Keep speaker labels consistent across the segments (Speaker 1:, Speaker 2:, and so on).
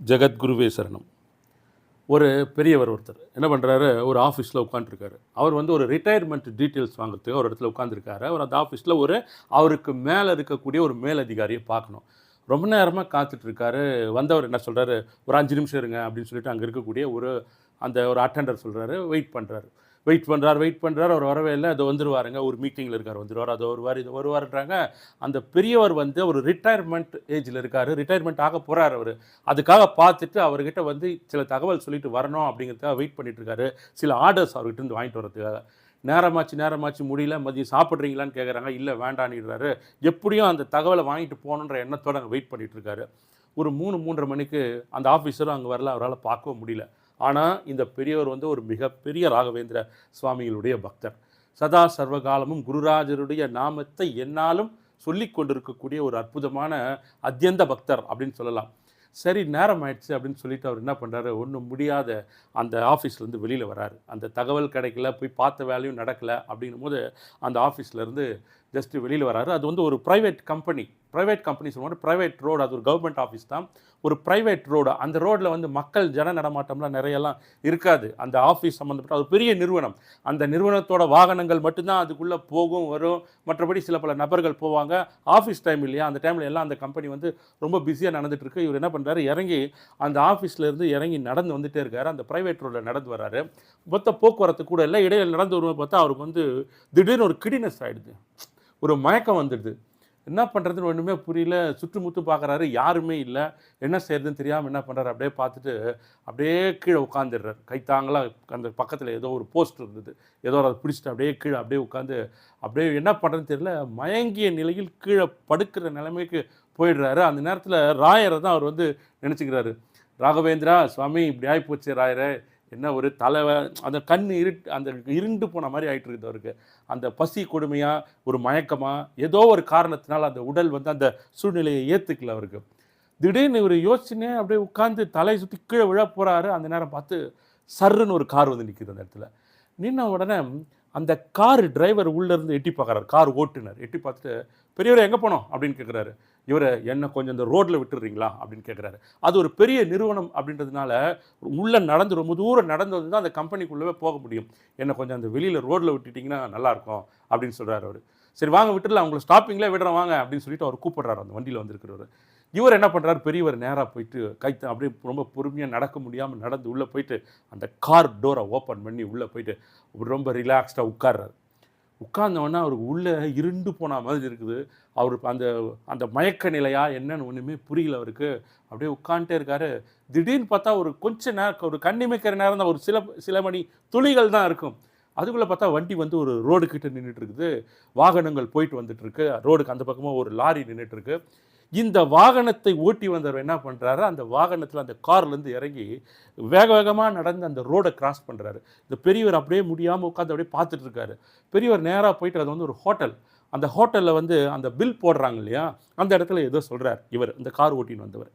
Speaker 1: ஜெகத்குருவே சரணம். ஒரு பெரியவர் ஒருத்தர் என்ன பண்ணுறாரு ஒரு ஆஃபீஸில் உட்காந்துருக்காரு அவர் வந்து ஒரு ரிட்டையர்மெண்ட் டீட்டெயில்ஸ் வாங்குறதுக்கு ஒரு இடத்துல உட்காந்துருக்காரு அவர் அந்த ஆஃபீஸில் ஒரு அவருக்கு மேலே இருக்கக்கூடிய ஒரு மேலதிகாரியை பார்க்கணும். ரொம்ப நேரமாக காத்துட்ருக்காரு. வந்தவர் என்ன சொல்கிறாரு ஒரு அஞ்சு நிமிஷம் இருங்க அப்படின்னு சொல்லிட்டு அங்கே இருக்கக்கூடிய ஒரு அந்த ஒரு அட்டெண்டர் சொல்கிறாரு வெயிட் பண்ணுறாரு வெயிட் பண்ணுறார் வெயிட் பண்ணுறார் அவர் வரவே இல்லை அது வந்துருவாருங்க. ஒரு மீட்டிங்கில் இருக்கார் வந்துருவார் அது வருவார் இது வருவார்ன்றாங்க. அந்த பெரியவர் வந்து ஒரு ரிட்டையர்மெண்ட் ஏஜில் இருக்கார். ரிட்டையர்மெண்ட் ஆக போகிறார் அவர். அதுக்காக பார்த்துட்டு அவர்கிட்ட வந்து சில தகவல் சொல்லிட்டு வரணும் அப்படிங்கிறதுக்காக வெயிட் பண்ணிட்டு சில ஆர்டர்ஸ் அவர்கிட்ட இருந்து வாங்கிட்டு வரதுக்காக நேரமாச்சு நேரமாச்சு முடியல மதியம் சாப்பிட்றீங்களான்னு கேட்குறாங்க இல்லை வேண்டான்னுறாரு. எப்படியும் அந்த தகவலை வாங்கிட்டு போகணுன்ற எண்ணத்தோடு அங்கே வெயிட் பண்ணிகிட்ருக்காரு ஒரு மூணு மூன்றரை மணிக்கு அந்த ஆஃபீஸரும் அங்கே வரல. அவரால் பார்க்கவும் முடியல. ஆனால் இந்த பெரியவர் வந்து ஒரு மிகப்பெரிய ராகவேந்திர சுவாமிகளுடைய பக்தர். சதா சர்வகாலமும் குருராஜருடைய நாமத்தை என்னாலும் சொல்லி கொண்டிருக்கக்கூடிய ஒரு அற்புதமான அத்தியந்த பக்தர் அப்படின்னு சொல்லலாம். சரி நேரம் ஆயிடுச்சு அப்படின்னு சொல்லிட்டு அவர் என்ன பண்ணுறாரு ஒன்றும் முடியாத அந்த ஆஃபீஸ்லேருந்து வெளியில் வராரு அந்த தகவல் கிடைக்கல போய் பார்த்த வேலையும் நடக்கலை அப்படின்னும் போது அந்த ஆஃபீஸ்லேருந்து ஜஸ்ட்டு வெளியில் வராரு. அது வந்து ஒரு ப்ரைவேட் கம்பெனி ப்ரைவேட் கம்பெனி சொல்லுவாங்க. ப்ரைவேட் ரோடு அது ஒரு கவர்மெண்ட் ஆஃபீஸ் தான். ஒரு ப்ரைவேட் ரோடு அந்த ரோட்டில் வந்து மக்கள் ஜன நடமாட்டம்லாம் நிறையெல்லாம் இருக்காது. அந்த ஆஃபீஸ் சம்மந்தப்பட்ட ஒரு பெரிய நிறுவனம். அந்த நிறுவனத்தோட வாகனங்கள் மட்டும்தான் அதுக்குள்ளே போகும் வரும். மற்றபடி சில பல நபர்கள் போவாங்க. ஆஃபீஸ் டைம் இல்லையா? அந்த டைமில் எல்லாம் அந்த கம்பெனி வந்து ரொம்ப பிஸியாக நடந்துகிட்ருக்கு இவர் என்ன பண்ணுறாரு இறங்கி அந்த ஆஃபீஸ்ல இருந்து இறங்கி நடந்து வந்துட்டே இருக்காரு. அந்த ப்ரைவேட் ரோட்டில் நடந்து வர்றாரு மொத்த போக்குவரத்து கூட இல்லை. இடையில் நடந்து வரும்போது பார்த்தா அவருக்கு வந்து திடீர்னு ஒரு கிடினஸ் ஆகிடுது ஒரு மயக்கம் வந்துடுது. என்ன பண்ணுறதுன்னு ஒன்றுமே புரியல. சுற்றுமுத்து பார்க்குறாரு யாருமே இல்லை. என்ன செய்யறதுன்னு தெரியாமல் என்ன பண்ணுறாரு அப்படியே பார்த்துட்டு அப்படியே கீழே உட்காந்துடுறாரு கைத்தாங்களாக அந்த பக்கத்தில் ஏதோ ஒரு போஸ்ட் இருந்தது. ஏதோ அதை பிடிச்சிட்டு அப்படியே கீழே அப்படியே உட்காந்து அப்படியே என்ன பண்ணுறதுன்னு தெரியல. மயங்கிய நிலையில் கீழே படுக்கிற நிலைமைக்கு போயிடுறாரு. அந்த நேரத்தில் ராயரை தான் அவர் வந்து நினச்சிக்கிறாரு. ராகவேந்திரா சுவாமி இப்படி ஆகிப்போச்சு ராயரை. என்ன ஒரு தலைவை அந்த கண் இருட்டு அந்த இருண்டு போன மாதிரி ஆயிட்டு இருக்குது அவருக்கு. அந்த பசி கொடுமையாக ஒரு மயக்கமாக ஏதோ ஒரு காரணத்தினால் அந்த உடல் வந்து அந்த சூழ்நிலையை ஏற்றுக்கல அவருக்கு. திடீர்னு இவர் யோசிச்சுனே அப்படியே உட்காந்து தலையை சுற்றி கீழே விழ போகிறாரு அந்த நேரம் பார்த்து சர்ருன்னு ஒரு கார் வந்து நிற்கிது அந்த இடத்துல. நின்ன உடனே அந்த கார் டிரைவர் உள்ளேருந்து எட்டி பார்க்குறாரு. கார் ஓட்டுனர். எட்டி பார்த்துட்டு பெரியவர் எங்கே போனோம்? அப்படின்னு கேட்குறாரு இவரை என்ன கொஞ்சம் இந்த ரோட்டில் விட்டுறீங்களா? அப்படின்னு கேட்குறாரு அது ஒரு பெரிய நிறுவனம் அப்படின்றதுனால உள்ளே நடந்து ரொம்ப தூரம் நடந்து வந்து தான் அந்த கம்பெனிக்குள்ளவே போக முடியும். என்னை கொஞ்சம் அந்த வெளியில் ரோட்டில் விட்டுட்டிங்கன்னா நல்லாயிருக்கும் அப்படின்னு சொல்கிறார் அவர். சரி வாங்க விட்டுடலாம். அவங்களை ஸ்டாப்பிங்கில் விடுறேன் வாங்க அப்படின்னு சொல்லிட்டு அவர் கூப்பிடுறாரு. அந்த வண்டியில் வந்திருக்கிறவர். இவர் என்ன பண்ணுறாரு பெரியவர் நேராக போயிட்டு கைத்து அப்படியே ரொம்ப பொறுமையாக நடக்க முடியாமல் நடந்து உள்ளே போயிட்டு அந்த கார் டோரை ஓப்பன் பண்ணி உள்ளே போயிட்டு ரொம்ப ரிலாக்ஸ்டாக உட்கார்றாரு. உட்கார்ந்தவொடனே அவருக்கு உள்ளே இருண்டு போன மாதிரி இருக்குது. அவர் அந்த அந்த மயக்க நிலையா என்னன்னு ஒன்றுமே புரியல அவருக்கு. அப்படியே உட்காந்துட்டே இருக்காரு. திடீர்னு பார்த்தா ஒரு கொஞ்ச நேரம் ஒரு கண்ணிமைக்கிற நேரம் தான் ஒரு சில சில மணி துளிகள் தான் இருக்கும். அதுக்குள்ளே பார்த்தா வண்டி வந்து ஒரு ரோடு கிட்ட நின்றுட்டு இருக்குது. வாகனங்கள் போயிட்டு வந்துட்டுருக்கு ரோடுக்கு அந்த பக்கமாக ஒரு லாரி நின்றுட்டுருக்கு இந்த வாகனத்தை ஓட்டி வந்தவர் என்ன பண்ணுறாரு அந்த வாகனத்தில் அந்த கார்லேருந்து இறங்கி வேக வேகமாக நடந்து அந்த ரோடை கிராஸ் பண்ணுறாரு இந்த பெரியவர் அப்படியே முடியாமல் உட்காந்து அப்படியே பார்த்துட்டு இருக்காரு. பெரியவர் நேராக போயிட்டு அது வந்து ஒரு ஹோட்டல். அந்த ஹோட்டலில் வந்து அந்த பில் போடுறாங்க இல்லையா? அந்த இடத்துல ஏதோ சொல்கிறார் இவர் இந்த கார் ஓட்டின்னு வந்தவர்.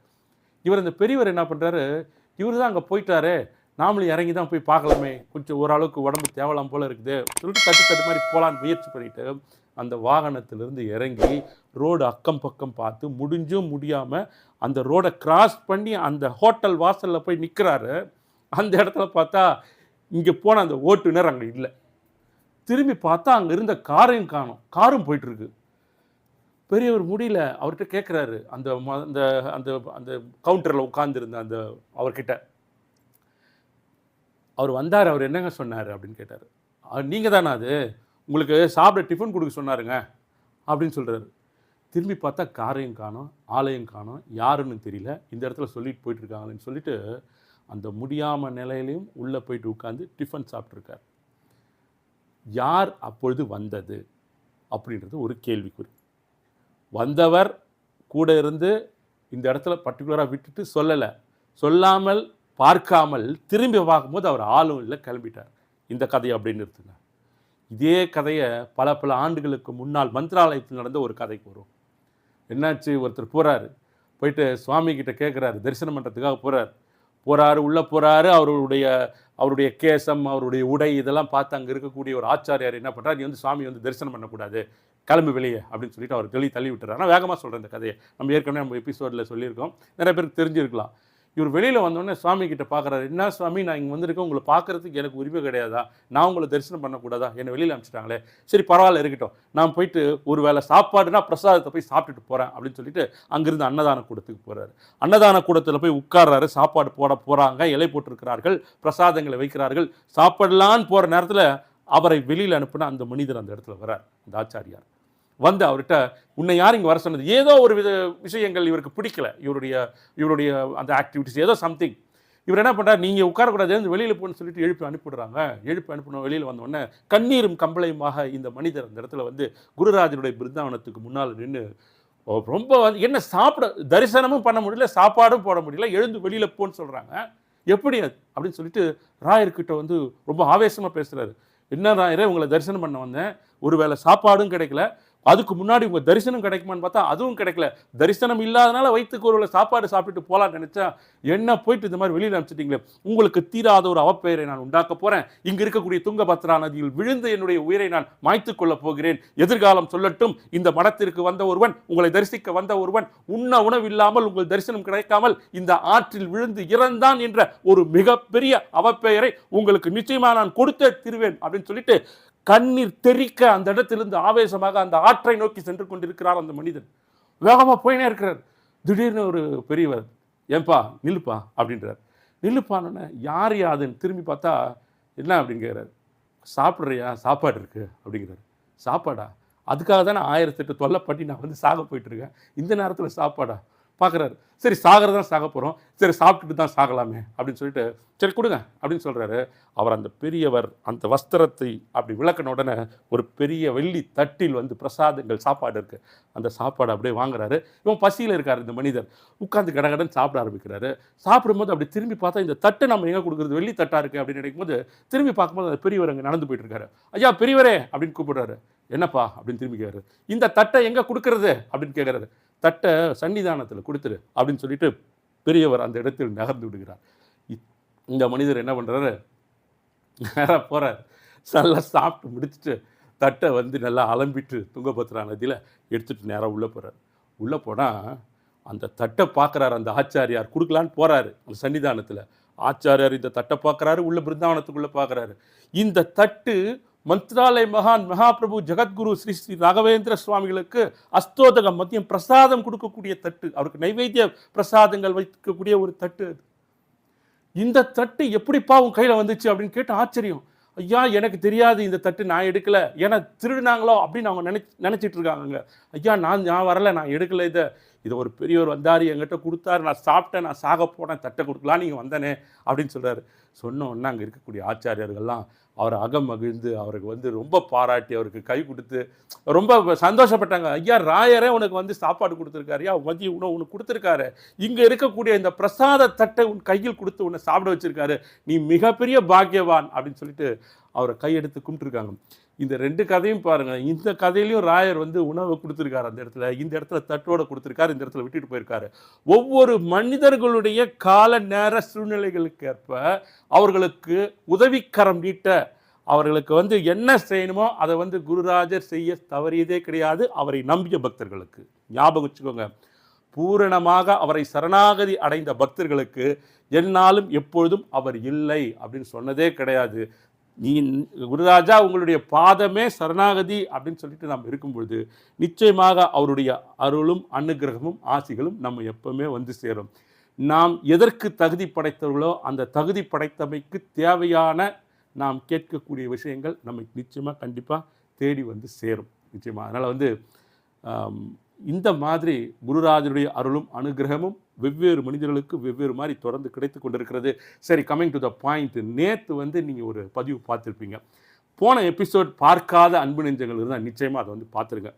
Speaker 1: இவர் இந்த பெரியவர் என்ன பண்ணுறாரு இவர் தான் அங்கே போயிட்டாரு. நாமளும் இறங்கி தான் போய் பார்க்கலாமே. கொஞ்சம் ஓரளவுக்கு உடம்பு தேவலாம் போல இருக்குது. சொல்லிட்டு தட்டு தட்டு மாதிரி போகலான்னு முயற்சி பண்ணிவிட்டு அந்த வாகனத்திலிருந்து இறங்கி ரோடு அக்கம் பக்கம் பார்த்து முடிஞ்சும் முடியாமல் அந்த ரோடை கிராஸ் பண்ணி அந்த ஹோட்டல் வாசலில் போய் நிற்கிறாரு அந்த இடத்துல பார்த்தா இங்கே போன அந்த ஓட்டுநர் அங்கே இல்லை. திரும்பி பார்த்தா அங்கே இருந்த காரையும் காணும். காரும் போயிட்டுருக்கு. பெரியவர் முடியல. அவர்கிட்ட கேட்குறாரு அந்த ம- அந்த அந்த அந்த கவுண்டரில் உட்காந்துருந்த அந்த அவர்கிட்ட. அவர் வந்தார். அவர் என்னங்க சொன்னார் அப்படின்னு கேட்டார். நீங்கள் தானே அது? உங்களுக்கு சாப்பிட டிஃபன் கொடுக்க சொன்னாருங்க அப்படின்னு சொல்கிறாரு திரும்பி பார்த்தா காரையும் காணும் ஆலயம் காணும் யாருன்னு தெரியல. இந்த இடத்துல சொல்லிட்டு போயிட்டுருக்காங்கன்னு சொல்லிட்டு அந்த முடியாமல் நிலையிலையும் உள்ளே போயிட்டு உட்காந்து டிஃபன் சாப்பிட்ருக்கார் யார் அப்பொழுது வந்தது அப்படின்றது ஒரு கேள்விக்குறி. வந்தவர் கூட இருந்து இந்த இடத்துல பர்டிகுலராக விட்டுட்டு சொல்லலை. சொல்லாமல் பார்க்காமல் திரும்பி பார்க்கும்போது அவர் ஆளும் இல்லை கிளம்பிட்டார். இந்த கதையை அப்படின்னு இருக்குங்க இதே கதையை பல பல ஆண்டுகளுக்கு முன்னால் மந்திராலயத்தில் நடந்த ஒரு கதைக்கு வரும். என்னாச்சு? ஒருத்தர் போகிறாரு போயிட்டு சுவாமி கிட்ட கேட்குறாரு தரிசனம் பண்ணுறதுக்காக போகிறார் போகிறாரு உள்ளே போகிறாரு அவருடைய அவருடைய கேசம் அவருடைய உடை இதெல்லாம் பார்த்து அங்கே இருக்கக்கூடிய ஒரு ஆச்சாரியார் என்ன பண்ணுறாரு நீ வந்து சுவாமி வந்து தரிசனம் பண்ணக்கூடாது. கிளம்பு வெளியே அப்படின்னு சொல்லிட்டு அவர் தெளி தள்ளி விட்டுறாரு. ஆனால் வேகமாக சொல்கிறேன் இந்த கதையை. நம்ம ஏற்கனவே நம்ம எபிசோடில் சொல்லியிருக்கோம். நிறைய பேருக்கு தெரிஞ்சிருக்கலாம். இவர் வெளியில் வந்தோடனே சுவாமி கிட்ட பார்க்குறாரு என்ன சுவாமி நான் இங்கே வந்திருக்கேன். உங்களை பார்க்குறதுக்கு எனக்கு உரிமை கிடையாதா? நான் உங்களை தரிசனம் பண்ணக்கூடாதா என்னை வெளியில் அனுப்பிச்சிட்டாங்களே. சரி பரவாயில்ல இருக்கட்டும். நான் போயிட்டு ஒரு வேளை சாப்பாடுனா பிரசாதத்தை போய் சாப்பிட்டுட்டு போகிறேன் அப்படின்னு சொல்லிட்டு அங்கிருந்து அன்னதான கூடத்துக்கு போகிறாரு அன்னதான கூடத்தில் போய் உட்கார்றாரு. சாப்பாடு போட போகிறாங்க இலை போட்டிருக்கிறார்கள். பிரசாதங்களை வைக்கிறார்கள். சாப்பிடலான்னு போகிற நேரத்தில் அவரை வெளியில் அனுப்புன அந்த மனிதர் அந்த இடத்துல வரார் அந்த ஆச்சாரியார். வந்து அவர்கிட்ட உன்னை யார் இங்கே வர சொன்னது? ஏதோ ஒரு வித விஷயங்கள் இவருக்கு பிடிக்கல. இவருடைய இவருடைய அந்த ஆக்டிவிட்டிஸ் ஏதோ சம்திங் இவர் என்ன பண்ணுறாரு நீங்கள் உட்காரக்கூடாது எழுந்து வெளியில் போகணும்னு சொல்லிட்டு எழுப்பி அனுப்பிடுறாங்க எழுப்பி அனுப்பின வெளியில் வந்தோடனே கண்ணீரும் கம்பளையுமாக இந்த மனிதர் அந்த இடத்துல வந்து குருராஜனுடைய பிருந்தாவனத்துக்கு முன்னால் நின்று ரொம்ப வந்து என்ன சாப்பிட தரிசனமும் பண்ண முடியல சாப்பாடும் போட முடியல எழுந்து வெளியில் போன்னு சொல்கிறாங்க எப்படி அது? அப்படின்னு சொல்லிட்டு ராயர்கிட்ட வந்து ரொம்ப ஆவேசமாக பேசுகிறாரு என்ன ராயரே உங்களை தரிசனம் பண்ண வந்தேன். ஒருவேளை சாப்பாடும் கிடைக்கல. அதுக்கு முன்னாடி உங்கள் தரிசனம் கிடைக்குமான்னு பார்த்தா அதுவும் கிடைக்கல. தரிசனம் இல்லாதனால வயிற்றுக்கு ஒரு சாப்பாடு சாப்பிட்டு போகலான்னு நினச்சா என்ன போயிட்டு இந்த மாதிரி வெளியில் அனுப்பிச்சிட்டிங்களே? உங்களுக்கு தீராத ஒரு அவப்பெயரை நான் உண்டாக்க போகிறேன் இங்கே இருக்கக்கூடிய துங்கபத்ரா நதியில் விழுந்து என்னுடைய உயிரை நான் மாய்த்து கொள்ளப் போகிறேன். எதிர்காலம் சொல்லட்டும் இந்த மடத்திற்கு வந்த ஒருவன் உங்களை தரிசிக்க வந்த ஒருவன் உண்ண உணவில்லாமல் உங்கள் தரிசனம் கிடைக்காமல் இந்த ஆற்றில் விழுந்து இறந்தான் என்ற ஒரு மிகப்பெரிய அவப்பெயரை உங்களுக்கு நிச்சயமாக நான் கொடுத்தே திருவேன் அப்படின்னு சொல்லிட்டு கண்ணீர் தெறிக்க அந்த இடத்திலிருந்து ஆவேசமாக அந்த ஆற்றை நோக்கி சென்று கொண்டிருக்கிறார் அந்த மனிதன். வேகமாக போயினே இருக்கிறார். திடீர்னு ஒரு பெரியவர் ஏன்பா நில்லுப்பா அப்படின்றார். நில்லுப்பான்னு யார் யாதுன்னு திரும்பி பார்த்தா என்ன? அப்படின்னு கேட்குறாரு சாப்பிட்றியா? சாப்பாடு இருக்குது அப்படிங்கிறாரு. சாப்பாடா? அதுக்காக தான் நான் ஆயிரத்தெட்டு தொல்லைப்பட்டி நான் வந்து சாக போயிட்டுருக்கேன் இந்த நேரத்தில் சாப்பாடா? பார்க்குறாரு சரி சாகிறதான் சாக போகிறோம் சரி சாப்பிட்டுட்டு தான் சாகலாமே அப்படின்னு சொல்லிட்டு சரி கொடுங்க அப்படின்னு சொல்கிறாரு அவர் அந்த பெரியவர் அந்த வஸ்திரத்தை அப்படி விளக்கின உடனே ஒரு பெரிய வெள்ளி தட்டில் வந்து பிரசாதங்கள் சாப்பாடு இருக்குது அந்த சாப்பாடு அப்படியே வாங்குறாரு. இவன் பசியில் இருக்கார் இந்த மனிதர். உட்காந்து கடகடன் சாப்பிட ஆரம்பிக்கிறாரு. சாப்பிடும்போது அப்படி திரும்பி பார்த்தா இந்த தட்டை நம்ம எங்கே கொடுக்குறது? வெள்ளி தட்டாக இருக்குது அப்படின்னு நினைக்கும்போது திரும்பி பார்க்கும்போது அந்த பெரியவர் அங்கே நடந்து போயிட்டு இருக்காரு. ஐயா பெரியவரே! அப்படின்னு கூப்பிடுறாரு. என்னப்பா? அப்படின்னு திரும்பி கேட்குறாரு இந்த தட்டை எங்கே கொடுக்குறது? அப்படின்னு கேட்குறாரு தட்டை சன்னிதானத்தில் கொடுத்துரு அப்படின்னு சொல்லிட்டு பெரியவர் அந்த இடத்தில் நகர்ந்து விடுகிறார். இ- இந்த மனிதர் என்ன பண்ணுறாரு நேராக போகிறார் நல்லா சாப்பிட்டு முடிச்சுட்டு தட்டை வந்து நல்லா அலம்பிட்டு துங்கபத்ரா நதியில் எடுத்துட்டு நேராக உள்ளே போகிறார் உள்ளே போனால் அந்த தட்டை பார்க்குறாரு அந்த ஆச்சாரியார். கொடுக்கலான்னு போகிறாரு அந்த சன்னிதானத்தில். ஆச்சாரியார் இந்த தட்டை பார்க்குறாரு உள்ள பிருந்தாவனத்துக்குள்ளே பார்க்குறாரு இந்த தட்டு மந்த்ராலய மகான் மகாபிரபு ஜெகத்குரு ஸ்ரீ ஸ்ரீ ராகவேந்திர சுவாமிகளுக்கு அஸ்தோதகம் மதியம் பிரசாதம் கொடுக்கக்கூடிய தட்டு. அவருக்கு நைவேத்திய பிரசாதங்கள் வைக்கக்கூடிய ஒரு தட்டு அது. இந்த தட்டு எப்படிப்பா உன் கையில் வந்துச்சு அப்படின்னு கேட்டு ஆச்சரியம். ஐயா எனக்கு தெரியாது இந்த தட்டு நான் எடுக்கல. ஏன்னா திருடினாங்களோ அப்படின்னு அவங்க நினை நினச்சிட்டு இருக்காங்க ஐயா நான் நான் வரல நான் எடுக்கல இதை. இதை ஒரு பெரியவர் வந்தார் என்கிட்ட கொடுத்தாரு நான் சாப்பிட்டேன் நான் சாக போனேன் தட்டை கொடுக்கலாம் நீங்கள் வந்தனே அப்படின்னு சொல்கிறாரு சொன்னோன்னே அங்கே இருக்கக்கூடிய ஆச்சாரியர்கள்லாம் அவரை அகம் மகிழ்ந்து அவருக்கு வந்து ரொம்ப பாராட்டி அவருக்கு கை கொடுத்து ரொம்ப சந்தோஷப்பட்டாங்க. ஐயா ராயரே உனக்கு வந்து சாப்பாடு கொடுத்துருக்காரு. ஐயா மதிய உணவு உனக்கு கொடுத்துருக்காரு. இங்கே இருக்கக்கூடிய இந்த பிரசாத தட்டை உன் கையில் கொடுத்து உன்னை சாப்பிட வச்சிருக்காரு. நீ மிகப்பெரிய பாக்கியவான் அப்படின்னு சொல்லிட்டு அவரை கையெடுத்து கும்பிட்டுருக்காங்க. இந்த ரெண்டு கதையும் பாருங்கள் இந்த கதையிலையும் ராயர் வந்து உணவை கொடுத்துருக்காரு அந்த இடத்துல. இந்த இடத்துல தட்டோட கொடுத்துருக்காரு இந்த இடத்துல விட்டுட்டு போயிருக்காரு. ஒவ்வொரு மனிதர்களுடைய கால நேர சூழ்நிலைகளுக்கு ஏற்ப அவர்களுக்கு உதவிக்கரம் நீட்ட அவர்களுக்கு வந்து என்ன செய்யணுமோ அதை வந்து குருராஜர் செய்ய தவறியதே கிடையாது. அவரை நம்பிய பக்தர்களுக்கு. ஞாபகம் வச்சுக்கோங்க. பூரணமாக அவரை சரணாகதி அடைந்த பக்தர்களுக்கு என்னாலும் எப்பொழுதும் அவர் இல்லை அப்படின்னு சொன்னதே கிடையாது. நீ குருராஜா உங்களுடைய பாதமே சரணாகதி அப்படின்னு சொல்லிட்டு நாம் இருக்கும் பொழுது நிச்சயமாக அவருடைய அருளும் அனுகிரகமும் ஆசிகளும் நம்ம எப்பவுமே வந்து சேரும். நாம் எதற்கு தகுதி படைத்தவர்களோ அந்த தகுதி படைத்தமைக்கு தேவையான நாம் கேட்கக்கூடிய விஷயங்கள் நமக்கு நிச்சயமாக கண்டிப்பாக தேடி வந்து சேரும். நிச்சயமாக அதனால் வந்து இந்த மாதிரி குருராஜனுடைய அருளும் அனுகிரகமும் வெவ்வேறு மனிதர்களுக்கு வெவ்வேறு மாதிரி தொடர்ந்து கிடைத்து கொண்டிருக்கிறது. சரி கமிங் டு த பாயிண்ட் நேற்று வந்து நீங்கள் ஒரு பதிவு பார்த்துருப்பீங்க. போன எபிசோட் பார்க்காத அன்பு நெஞ்சங்கள் இருந்தால் நிச்சயமாக அதை வந்து பார்த்துருங்க.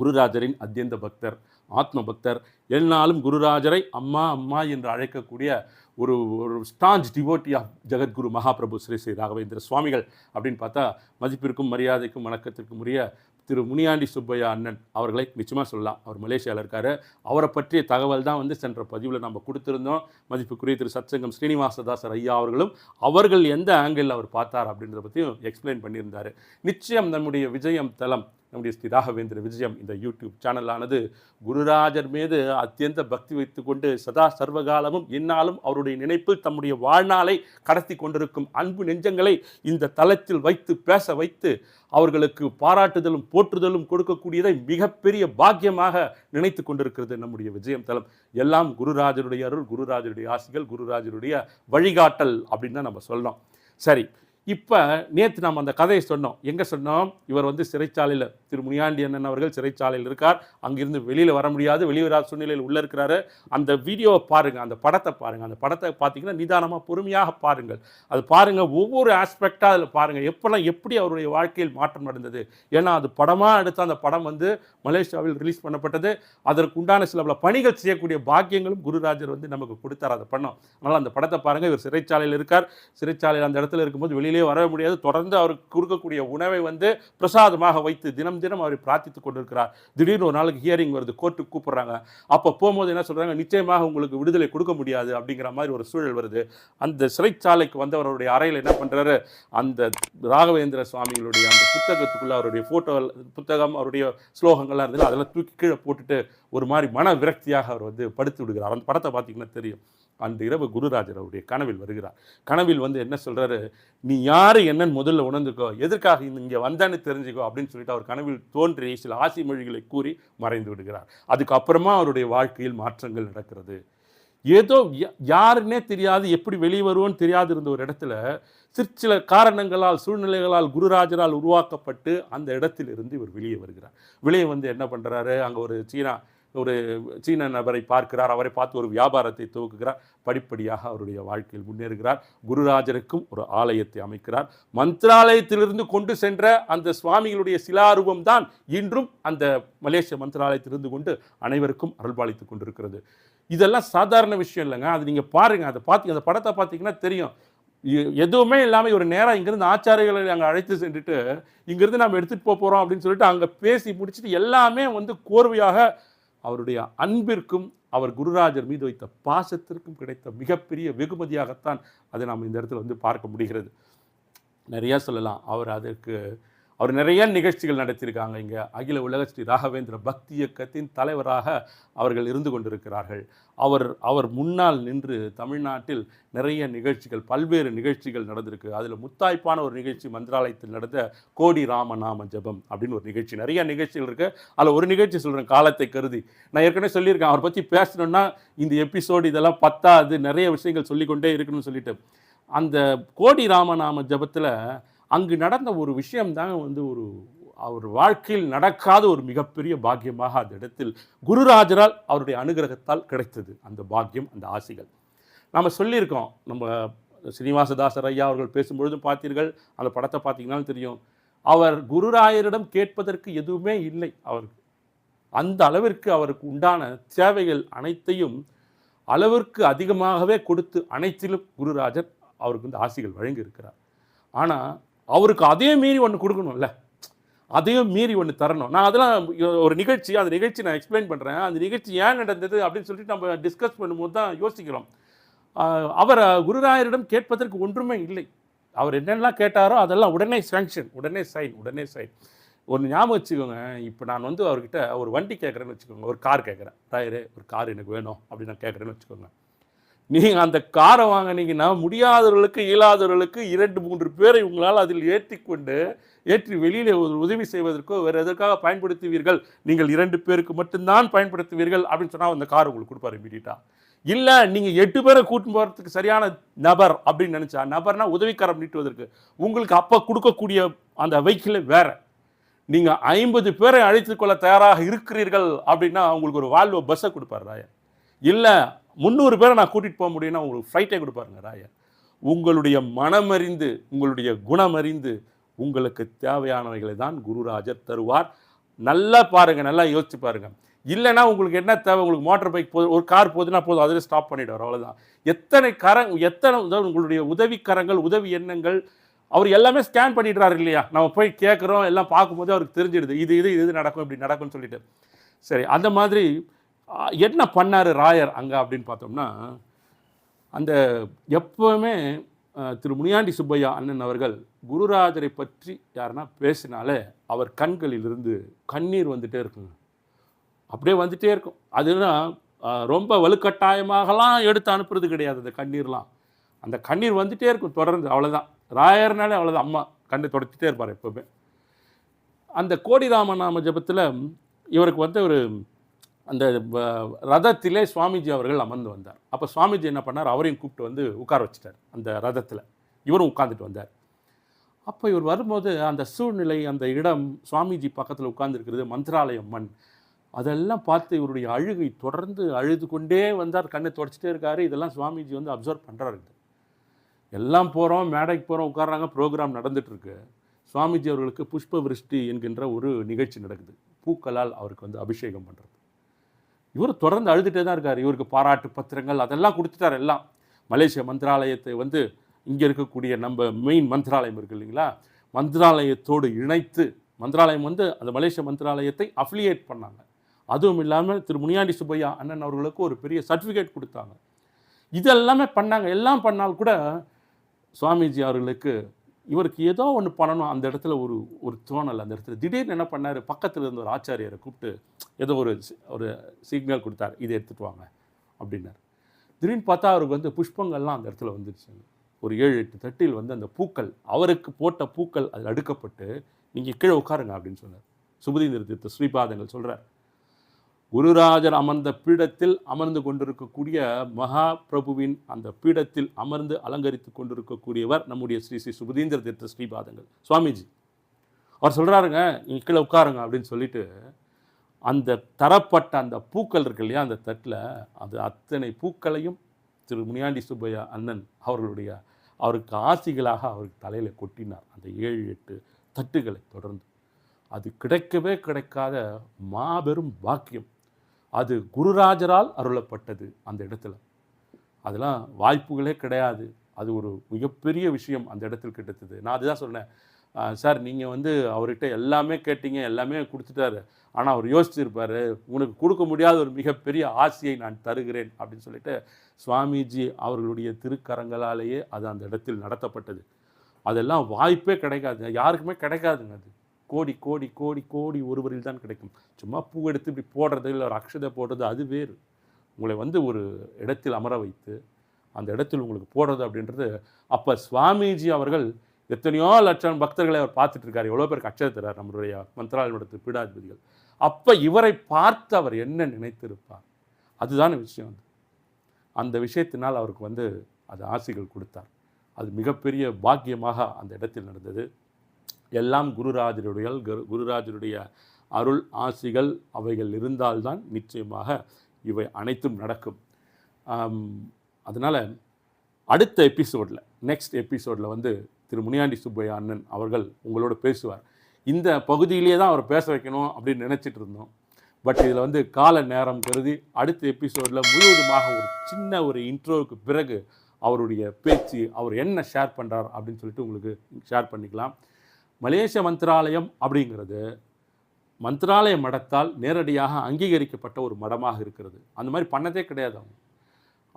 Speaker 1: குருராஜரின் அத்தியந்த பக்தர் ஆத்ம பக்தர் எந்நாளும் குருராஜரை அம்மா அம்மா என்று அழைக்கக்கூடிய ஒரு ஒரு staunch devotee of Jagadguru Mahaprabhu Shri Shri Raghavendra Swamigal அப்படின்னு பார்த்தா மதிப்பிற்கும் மரியாதைக்கும் வணக்கத்திற்கும் உரிய திரு முனியாண்டி சுப்பையா அண்ணன் அவர்களை நிச்சயமாக சொல்லலாம். அவர் மலேசியாவில் இருக்கார். அவரை பற்றிய தகவல் தான் வந்து சென்ற பதிவில் நம்ம கொடுத்துருந்தோம். மதிப்புக்குரிய திரு சத்சங்கம் ஸ்ரீனிவாசதாசர் ஐயா அவர்களும் அவர்கள் எந்த ஆங்கிளில் அவர் பார்த்தார் அப்படின்றத பற்றியும் எக்ஸ்பிளைன் பண்ணியிருந்தார். நிச்சயம் நம்முடைய விஜயம் தலம் நம்முடைய ஸ்ரீ ராகவேந்திர விஜயம் இந்த யூடியூப் சேனலானது குருராஜர் மீது அத்தியந்த பக்தி வைத்துக்கொண்டு சதா சர்வகாலமும் என்னாலும் அவருடைய நினைப்பில் தம்முடைய வாழ்நாளை கடத்தி கொண்டிருக்கும் அன்பு நெஞ்சங்களை இந்த தளத்தில் வைத்து பேச வைத்து அவர்களுக்கு பாராட்டுதலும் போற்றுதலும் கொடுக்கக்கூடியதை மிகப்பெரிய பாக்கியமாக நினைத்து கொண்டிருக்கிறது நம்முடைய விஜயம் தலம். எல்லாம் குருராஜருடைய அருள் குருராஜருடைய ஆசிகள் குருராஜருடைய வழிகாட்டல் அப்படின்னு தான் நம்ம சொல்லலாம் சரி இப்போ நேற்று நாம் அந்த கதையை சொன்னோம். எங்கே சொன்னோம்? இவர் வந்து சிறைச்சாலையில் திரு முனியாண்டி அண்ணன் அவர்கள் சிறைச்சாலையில் இருக்கார். அங்கிருந்து வெளியில் வர முடியாது. வெளியே சூழ்நிலையில் உள்ளே இருக்கிறாரு. அந்த வீடியோவை பாருங்கள் அந்த படத்தை பாருங்கள் அந்த படத்தை பார்த்தீங்கன்னா நிதானமாக பொறுமையாக பாருங்கள். அது பாருங்கள் ஒவ்வொரு ஆஸ்பெக்டாக அதில் பாருங்கள் எப்போல்லாம் எப்படி அவருடைய வாழ்க்கையில் மாற்றம் நடந்தது? ஏன்னா அது படமாக எடுத்த அந்த படம் வந்து மலேசியாவில் ரிலீஸ் பண்ணப்பட்டது. அதற்கு உண்டான சில பல பணிகள் செய்யக்கூடிய பாக்கியங்களும் குருராஜர் வந்து நமக்கு கொடுத்தார். அதை பண்ணோம். அதனால் அந்த படத்தை பாருங்கள் இவர் சிறைச்சாலையில் இருக்கார். சிறைச்சாலையில் அந்த இடத்துல இருக்கும்போது வெளியில் வர முடியாது. தொடர்ந்து அவருக்கு கொடுக்கக்கூடிய உணவை வந்து பிரசாதமாக வைத்து தினம் தினம் அவரை பிரார்த்தித்துக் கொண்டிருக்கிறார். திடீர்னு ஒரு நாளைக்கு ஹியரிங் வருது. கோர்ட்டுக்கு கூப்பிட்றாங்க. அப்போ போகும்போது என்ன சொல்கிறாங்க நிச்சயமாக உங்களுக்கு விடுதலை கொடுக்க முடியாது அப்படிங்கிற மாதிரி ஒரு சூழல் வருது. அந்த சிறைச்சாலைக்கு வந்தவருடைய அறையில் என்ன பண்ணுறாரு அந்த ராகவேந்திர சுவாமிகளுடைய அந்த புத்தகத்துக்குள்ள அவருடைய ஃபோட்டோ புத்தகம் அவருடைய ஸ்லோகங்கள்லாம் இருந்தது அதெல்லாம் தூக்கி கீழே போட்டுட்டு ஒரு மாதிரி மன விரக்தியாக அவர் வந்து படுத்து விடுகிறார். அந்த படத்தை பார்த்தீங்கன்னா தெரியும். அந்த இரவு குருராஜர் அவருடைய கனவில் வருகிறார். கனவில் வந்து என்ன சொல்கிறாரு நீ யார்? என்னன்னு முதல்ல உணர்ந்துக்கோ. எதற்காக இங்கே வந்தான்னு தெரிஞ்சுக்கோ அப்படின்னு சொல்லிட்டு அவர் கனவில் தோன்றி சில ஆசி மொழிகளை கூறி மறைந்து விடுகிறார். அதுக்கப்புறமா அவருடைய வாழ்க்கையில் மாற்றங்கள் நடக்கிறது. ஏதோ யாருன்னே தெரியாது எப்படி வெளியே வருவோன்னு தெரியாது இருந்த ஒரு இடத்துல சிற்சில காரணங்களால் சூழ்நிலைகளால் குருராஜரால் உருவாக்கப்பட்டு அந்த இடத்திலிருந்து இவர் வெளியே வருகிறார். வெளியே வந்து என்ன பண்ணுறாரு அங்கே ஒரு சீனா ஒரு சீன நபரை பார்க்கிறார். அவரை பார்த்து ஒரு வியாபாரத்தை துவக்குகிறார். படிப்படியாக அவருடைய வாழ்க்கையில் முன்னேறுகிறார். குருராஜருக்கும் ஒரு ஆலயத்தை அமைக்கிறார். மந்திராலயத்திலிருந்து கொண்டு சென்ற அந்த சுவாமிகளுடைய சிலாரூபம் தான் இன்றும் அந்த மலேசிய மந்திராலயத்திலிருந்து கொண்டு அனைவருக்கும் அருள்பாலித்து கொண்டிருக்கிறது. இதெல்லாம் சாதாரண விஷயம் இல்லைங்க. அது நீங்கள் பாருங்கள் அதை பார்த்து அந்த படத்தை பார்த்தீங்கன்னா தெரியும். எ- எதுவுமே இல்லாமல் ஒரு நேரம் இங்கேருந்து ஆச்சாரியர்களை அங்கே அழைத்து சென்றுட்டு இங்கேருந்து நம்ம எடுத்துகிட்டு போக போகிறோம் அப்படின்னு சொல்லிட்டு அங்கே பேசி முடிச்சுட்டு எல்லாமே வந்து கோர்வையாக அவருடைய அன்பிற்கும் அவர் குருராஜர் மீது வைத்த பாசத்திற்கும் கிடைத்த மிகப்பெரிய வெகுமதியாகத்தான் அதை நாம் இந்த இடத்துல வந்து பார்க்க முடிகிறது. நிறையா சொல்லலாம். அவர் அதற்கு அவர் நிறைய நிகழ்ச்சிகள் நடத்தியிருக்காங்க இங்கே. அகில உலக ஸ்ரீ ராகவேந்திர பக்தி இயக்கத்தின் தலைவராக அவர்கள் இருந்து கொண்டிருக்கிறார்கள். அவர் அவர் முன்னால் நின்று தமிழ்நாட்டில் நிறைய நிகழ்ச்சிகள் பல்வேறு நிகழ்ச்சிகள் நடந்திருக்கு. அதில் முத்தாய்ப்பான ஒரு நிகழ்ச்சி மந்திராலயத்தில் நடந்த கோடி ராமநாம ஜெபம் அப்படின்னு ஒரு நிகழ்ச்சி. நிறைய நிகழ்ச்சிகள் இருக்குது அதில் ஒரு நிகழ்ச்சி சொல்கிறேன் காலத்தை கருதி. நான் ஏற்கனவே சொல்லியிருக்கேன் அவரை பற்றி பேசணுன்னா இந்த எபிசோடு இதெல்லாம் பத்தாது நிறைய விஷயங்கள் சொல்லிக்கொண்டே இருக்கணும்னு சொல்லிட்டு. அந்த கோடி ராமநாம ஜெபத்தில் அங்கு நடந்த ஒரு விஷயம்தான் வந்து ஒரு அவர் வாழ்க்கையில் நடக்காத ஒரு மிகப்பெரிய பாக்கியமாக அந்த இடத்தில் குருராஜரால் அவருடைய அனுகிரகத்தால் கிடைத்தது அந்த பாக்கியம் அந்த ஆசிகள். நம்ம சொல்லியிருக்கோம் நம்ம ஸ்ரீனிவாசதாசர் ஐயா அவர்கள் பேசும்பொழுதும் பார்த்தீர்கள் அந்த படத்தை பார்த்தீங்கன்னாலும் தெரியும். அவர் குருராயரிடம் கேட்பதற்கு எதுவுமே இல்லை அவருக்கு. அந்த அளவிற்கு அவருக்கு உண்டான தேவைகள் அனைத்தையும் அளவிற்கு அதிகமாகவே கொடுத்து அனைத்திலும் குருராஜர் அவருக்கு வந்து ஆசிகள் வழங்கி இருக்கிறார் ஆனால் அவருக்கு அதையும் மீறி ஒன்று கொடுக்கணும்ல. அதையும் மீறி ஒன்று தரணும். நான் அதெல்லாம் ஒரு நிகழ்ச்சி அந்த நிகழ்ச்சி நான் எக்ஸ்பிளைன் பண்ணுறேன் அந்த நிகழ்ச்சி ஏன் நடந்தது அப்படின்னு சொல்லிட்டு நம்ம டிஸ்கஸ் பண்ணும்போது தான் யோசிக்கிறோம். அவர் குருராயரிடம் கேட்பதற்கு ஒன்றுமே இல்லை. அவர் என்னென்னலாம் கேட்டாரோ அதெல்லாம் உடனே சேங்ஷன் உடனே சைன் உடனே சைன் ஒரு ஞாபகம் வச்சுக்கோங்க. இப்போ நான் வந்து அவர்கிட்ட ஒரு வண்டி கேட்குறேன்னு வச்சுக்கோங்க. ஒரு கார் கேட்குறேன். டயரு ஒரு கார் எனக்கு வேணும் அப்படின்னு நான் கேட்குறேன்னு வச்சுக்கோங்க. நீங்கள் அந்த காரை வாங்கினீங்கன்னா முடியாதவர்களுக்கு இயலாதவர்களுக்கு இரண்டு மூன்று பேரை உங்களால் அதில் ஏற்றிக்கொண்டு ஏற்றி வெளியில் ஒரு உதவி செய்வதற்கோ வேறு எதற்காக பயன்படுத்துவீர்கள்? நீங்கள் இரண்டு பேருக்கு மட்டும்தான் பயன்படுத்துவீர்கள் அப்படின்னு சொன்னால் அந்த கார் உங்களுக்கு கொடுப்பாரு இமீடியட்டாக இல்லை நீங்கள் எட்டு பேரை கூட்டின்னு போகிறதுக்கு சரியான நபர் அப்படின்னு நினச்சா நபர்னா உதவிக்காரம் நீட்டுவதற்கு. உங்களுக்கு அப்போ கொடுக்கக்கூடிய அந்த வெஹிக்கிள் வேறு. நீங்கள் ஐம்பது பேரை அழைத்து கொள்ள தயாராக இருக்கிறீர்கள் அப்படின்னா உங்களுக்கு ஒரு வால்வோ பஸ்ஸை கொடுப்பார் ராயன் இல்லை முந்நூறு பேரை நான் கூட்டிகிட்டு போக முடியும்னா உங்களுக்கு ஃப்ளைட்டே கொடுப்பாருங்க ராயர். உங்களுடைய மனமறிந்து உங்களுடைய குணமறிந்து உங்களுக்கு தேவையானவைகளை தான் குருராஜர் தருவார். நல்லா பாருங்கள் நல்லா யோசிச்சு பாருங்கள் இல்லைன்னா உங்களுக்கு என்ன தேவை? உங்களுக்கு மோட்டர் பைக் போது ஒரு கார் போகுதுன்னா போதும் அதில் ஸ்டாப் பண்ணிடுவார் அவ்வளோதான் எத்தனை கரங் எத்தனை உங்களுடைய உதவி கரங்கள் உதவி எண்ணங்கள் அவர் எல்லாமே ஸ்கேன் பண்ணிடுறாரு இல்லையா? நம்ம போய் கேட்குறோம் எல்லாம் பார்க்கும்போது அவருக்கு தெரிஞ்சிடுது. இது இது இது நடக்கும் இப்படி நடக்கும்னு சொல்லிட்டு. சரி அந்த மாதிரி என்ன பண்ணார் ராயர் அங்கே அப்படின்னு பார்த்தோம்னா அந்த எப்போவுமே திரு முனியாண்டி சுப்பையா அண்ணன் அவர்கள் குருராஜரை பற்றி யாருன்னா பேசினாலே அவர் கண்களிலிருந்து கண்ணீர் வந்துட்டே இருக்குங்க. அப்படியே வந்துட்டே இருக்கும். அதுனா ரொம்ப வலுக்கட்டாயமாகலாம் எடுத்து அனுப்புறது கிடையாது அந்த கண்ணீர்லாம். அந்த கண்ணீர் வந்துட்டே இருக்கும் தொடர்ந்து அவ்வளோதான் ராயர்னாலே அவ்வளோதான் அம்மா கண்ணை தொடச்சிட்டே இருப்பார் எப்போவுமே. அந்த கோடிராம நாம ஜபத்தில் இவருக்கு வந்து ஒரு அந்த ரதத்திலே சுவாமிஜி அவர்கள் அமர்ந்து வந்தார். அப்போ சுவாமிஜி என்ன பண்ணார்? அவரையும் கூப்பிட்டு வந்து உட்கார வச்சிட்டார் அந்த ரதத்தில். இவரும் உட்காந்துட்டு வந்தார். அப்போ இவர் வரும்போது அந்த சூழ்நிலை அந்த இடம் சுவாமிஜி பக்கத்தில் உட்கார்ந்துருக்கிறது மந்திராலயம் மண் அதெல்லாம் பார்த்து இவருடைய அழுகை தொடர்ந்து அழுது கொண்டே வந்தார். கண்ணை தொடச்சிட்டே இருக்காரு. இதெல்லாம் சுவாமிஜி வந்து அப்சர்வ் பண்ணுறாரு எல்லாம் போகிறோம் மேடைக்கு போகிறோம் உட்கார்றாங்க ப்ரோக்ராம் நடந்துகிட்ருக்கு சுவாமிஜி அவர்களுக்கு புஷ்ப விருஷ்டி என்கின்ற ஒரு நிகழ்ச்சி நடக்குது. பூக்களால் அவருக்கு வந்து அபிஷேகம் பண்ணுறது இவர் தொடர்ந்து அழுதுகிட்டே தான் இருக்கார். இவருக்கு பாராட்டு பத்திரங்கள் அதெல்லாம் கொடுத்துட்டார் எல்லாம். மலேசிய மந்திராலயத்தை வந்து இங்கே இருக்கக்கூடிய நம்ம மெயின் மந்திராலயம் இருக்குது இல்லைங்களா? மந்திராலயத்தோடு இணைத்து மந்திராலயம் வந்து அந்த மலேசிய மந்திராலயத்தை அஃபிலியேட் பண்ணாங்க. அதுவும் இல்லாமல் திரு முனியாண்டி சுப்பையா அண்ணன் அவர்களுக்கு ஒரு பெரிய சர்டிஃபிகேட் கொடுத்தாங்க. இதெல்லாமே பண்ணாங்க. எல்லாம் பண்ணால் கூட சுவாமிஜி அவர்களுக்கு இவருக்கு ஏதோ ஒன்று பண்ணணும். அந்த இடத்துல ஒரு ஒரு தோணல். அந்த இடத்துல திடீர்னு என்ன பண்ணார்? பக்கத்தில் இருந்த ஒரு ஆச்சாரியரை கூப்பிட்டு ஏதோ ஒரு ஒரு சிக்னல் கொடுத்தார். இதை எடுத்துகிட்டு வாங்க அப்படின்னார். திடீர்னு பார்த்தா அவருக்கு வந்து புஷ்பங்கள்லாம் அந்த இடத்துல வந்துருச்சு. ஒரு ஏழு எட்டு தட்டில் வந்து அந்த பூக்கள் அவருக்கு போட்ட பூக்கள் அதில் அடுக்கப்பட்டு நீங்கள் கீழே உட்காருங்க அப்படின்னு சொன்னார். சுபதி நிறுத்தித்த ஸ்ரீபாதங்கள் சொல்கிறார் குருராஜர் அமர்ந்த பீடத்தில் அமர்ந்து கொண்டிருக்கக்கூடிய மகா பிரபுவின் அந்த பீடத்தில் அமர்ந்து அலங்கரித்து கொண்டிருக்கக்கூடியவர் நம்முடைய ஸ்ரீ ஸ்ரீ சுபதீந்திர தீர்த்த ஸ்ரீபாதங்கள். சுவாமிஜி அவர் சொல்கிறாருங்க நீங்க கீழே உட்காருங்க அப்படின்னு சொல்லிட்டு அந்த தரப்பட்ட அந்த பூக்கள் இருக்கு இல்லையா அந்த தட்டில் அது அத்தனை பூக்களையும் திரு முனியாண்டி சுப்பையா அண்ணன் அவர்களுடைய அவருக்கு ஆசிகளாக அவருக்கு தலையில் கொட்டினார். அந்த ஏழு எட்டு தட்டுகளை தொடர்ந்து. அது கிடைக்கவே கிடைக்காத மாபெரும் பாக்கியம். அது குருராஜரால் அருளப்பட்டது அந்த இடத்துல. அதெல்லாம் வாய்ப்புகளே கிடையாது. அது ஒரு மிகப்பெரிய விஷயம் அந்த இடத்தில் கிடைத்தது. நான் அதுதான் சொன்னேன். சார் நீங்கள் வந்து அவர்கிட்ட எல்லாமே கேட்டீங்க எல்லாமே கொடுத்துட்டாரு. ஆனால் அவர் யோசிச்சிருப்பார் உனக்கு கொடுக்க முடியாத ஒரு மிகப்பெரிய ஆசையை நான் தருகிறேன் அப்படின்னு சொல்லிட்டு சுவாமிஜி அவர்களுடைய திருக்கரங்களாலேயே அது அந்த இடத்தில் நடத்தப்பட்டது. அதெல்லாம் வாய்ப்பே கிடைக்காது. யாருக்குமே கிடைக்காதுங்க அது. கோடி கோடி கோடி கோடி ஒருவரில் தான் கிடைக்கும். சும்மா பூ எடுத்து இப்படி போடுறது இல்லை ஒரு அக்ஷதை போடுறது அது வேறு. உங்களை வந்து ஒரு இடத்தில் அமர வைத்து அந்த இடத்தில் உங்களுக்கு போடுறது அப்படின்றது அப்போ சுவாமிஜி அவர்கள் எத்தனையோ லட்சம் பக்தர்களை அவர் பார்த்துட்டு இருக்காரு எவ்வளோ பேருக்கு அக்ஷதை தர்றார் நம்மளுடைய மந்திராலயத்து பீடாதிபதிகள். அப்போ இவரை பார்த்து அவர் என்ன நினைத்திருப்பார்? அதுதான் விஷயம். அது அந்த விஷயத்தினால் அவருக்கு வந்து அது ஆசைகள் கொடுத்தார். அது மிகப்பெரிய பாக்கியமாக அந்த இடத்தில் நடந்தது. எல்லாம் குருராஜருடைய குரு- குருராஜருடைய அருள் ஆசிகள் அவைகள் இருந்தால்தான் நிச்சயமாக இவை அனைத்தும் நடக்கும். அதனால் அடுத்த எபிசோடில் நெக்ஸ்ட் எபிசோடில் வந்து திரு முனியாண்டி சுப்பையா அண்ணன் அவர்கள் உங்களோட பேசுவார். இந்த பகுதியிலேயே தான் அவர் பேச வைக்கணும் அப்படின்னு நினச்சிட்டு இருந்தோம். பட் இதில் வந்து கால நேரம் கருதி அடுத்த எபிசோடில் முழுவதுமாக ஒரு சின்ன ஒரு இன்ட்ரோவுக்கு பிறகு அவருடைய பேச்சு அவர் என்ன ஷேர் பண்ணுறார் அப்படின்னு சொல்லிட்டு உங்களுக்கு ஷேர் பண்ணிக்கலாம். மலேசிய மந்திராலயம் அப்படிங்கிறது மந்திராலய மடத்தால் நேரடியாக அங்கீகரிக்கப்பட்ட ஒரு மடமாக இருக்கிறது. அந்த மாதிரி பண்ணதே கிடையாது அவங்க.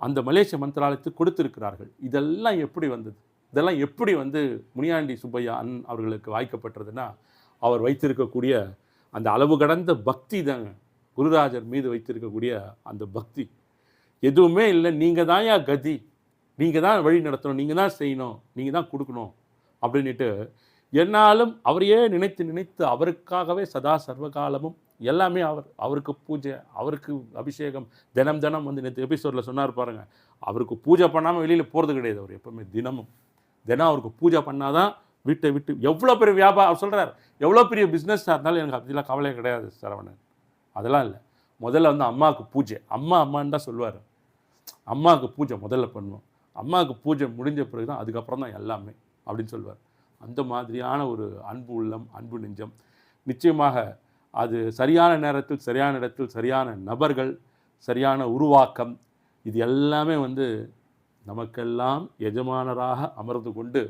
Speaker 1: அந்த மலேசிய மந்திராலயத்துக்கு கொடுத்துருக்கிறார்கள். இதெல்லாம் எப்படி வந்தது? இதெல்லாம் எப்படி வந்து முனியாண்டி சுப்பையா அன் அவர்களுக்கு வாய்க்கப்பட்டதுன்னா அவர் வைத்திருக்கக்கூடிய அந்த அளவு கடந்த பக்தி தாங்க. குருராஜர் மீது வைத்திருக்கக்கூடிய அந்த பக்தி. எதுவுமே இல்லை. நீங்கள் தான் யா கதி. நீங்கள் தான் வழி நடத்தணும். நீங்கள் தான் செய்யணும். நீங்கள் தான் கொடுக்கணும். அப்படின்ட்டு என்னாலும் அவரையே நினைத்து நினைத்து அவருக்காகவே சதா சர்வகாலமும் எல்லாமே அவர் அவருக்கு பூஜை அவருக்கு அபிஷேகம் தினம் தினம் வந்து நேற்று எபிசோடில் சொன்னார் பாருங்கள் அவருக்கு பூஜை பண்ணாமல் வெளியில் போகிறது கிடையாது அவர் எப்பவுமே தினமும். தினம் அவருக்கு பூஜை பண்ணால் தான் வீட்டை விட்டு எவ்வளோ பெரிய வியாபாரம் அவர் சொல்கிறார் எவ்வளோ பெரிய பிஸ்னஸாக இருந்தாலும் எனக்கு அப்படிலாம் கவலையே கிடையாது சரவணன். அதெல்லாம் இல்லை. முதல்ல வந்து அம்மாவுக்கு பூஜை. அம்மா அம்மான்னு தான் சொல்லுவார். அம்மாவுக்கு பூஜை முதல்ல பண்ணுவோம். அம்மாவுக்கு பூஜை முடிஞ்ச பிறகு தான் அதுக்கப்புறம் தான் எல்லாமே அப்படின்னு சொல்லுவார். அந்த மாதிரியான ஒரு அன்பு உள்ளம் அன்பு நெஞ்சம். நிச்சயமாக அது சரியான நேரத்தில் சரியான இடத்தில் சரியான நபர்கள் சரியான உருவாக்கம் இது எல்லாமே வந்து நமக்கெல்லாம் எஜமானராக அமர்ந்து கொண்டு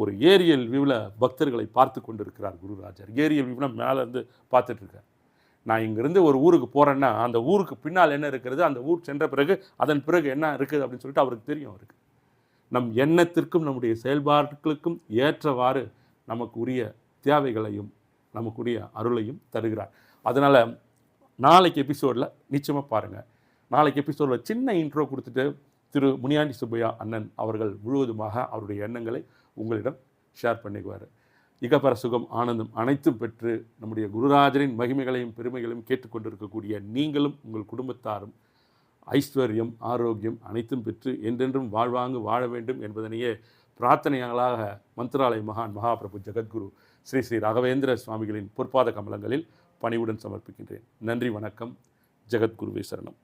Speaker 1: ஒரு ஏரியல் வியூவில் பக்தர்களை பார்த்து கொண்டிருக்கிறார் குருராஜர். ஏரியல் வியூவில் மேலேருந்து பார்த்துட்ருக்கார் நான் இங்கேருந்து ஒரு ஊருக்கு போகிறேன்னா அந்த ஊருக்கு பின்னால் என்ன இருக்கிறது? அந்த ஊர் சென்ற பிறகு அதன் பிறகு என்ன இருக்குது அப்படின்னு சொல்லிட்டு அவருக்கு தெரியும் அவருக்கு. நம் எண்ணத்திற்கும் நம்முடைய செயல்பாடுகளுக்கும் ஏற்றவாறு நமக்கு உரிய தேவைகளையும் நமக்குரிய அருளையும் தருகிறார். அதனால் நாளைக்கு எபிசோடில் நிச்சயமாக பாருங்கள் நாளைக்கு எபிசோடில் சின்ன இன்ட்ரோ கொடுத்துட்டு திரு முனியாண்டி சுப்பையா அண்ணன் அவர்கள் முழுவதுமாக அவருடைய எண்ணங்களை உங்களிடம் ஷேர் பண்ணிக்குவார். இகப்பர சுகம் ஆனந்தம் அனைத்தும் பெற்று நம்முடைய குருராஜரின் மகிமைகளையும் பெருமைகளையும் கேட்டுக்கொண்டிருக்கக்கூடிய நீங்களும் உங்கள் குடும்பத்தாரும் ஐஸ்வர்யம் ஆரோக்கியம் அனைத்தும் பெற்று என்றென்றும் வாழ்வாங்கு வாழ வேண்டும் என்பதனையே பிரார்த்தனைகளாக மந்திராலய மகான் மகாபிரபு ஜெகத்குரு ஸ்ரீ ஸ்ரீ ராகவேந்திர சுவாமிகளின் பொற்பாத கமலங்களில் பணிவுடன் சமர்ப்பிக்கின்றேன். நன்றி வணக்கம். ஜெகத்குருவே சரணம்.